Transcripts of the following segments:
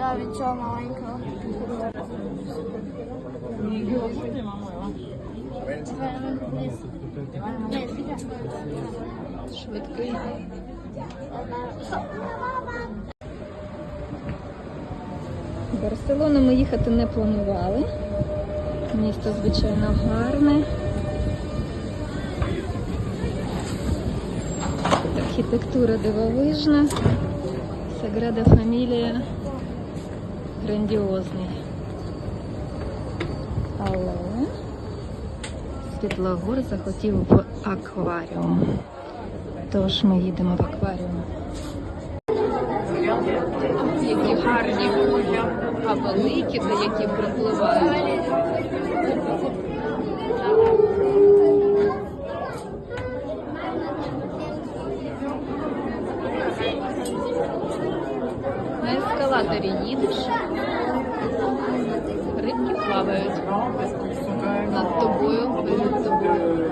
Да, від цього маленького. Швидкий. В Барселону ми їхати не планували. Місто, звичайно, гарне. Архітектура дивовижна. Саграда Фамілія грандіозний. Але Світлогор захотів в акваріум. Тож ми їдемо в акваріум. Які гарні а великі, та які припливають. На ескалаторі їдеш, рибки плавають над тобою, перед тобою.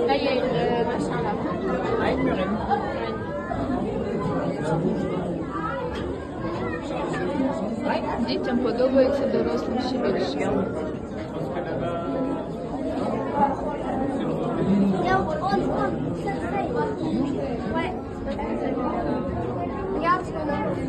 Е. Дітям подобається дорослим ще більше.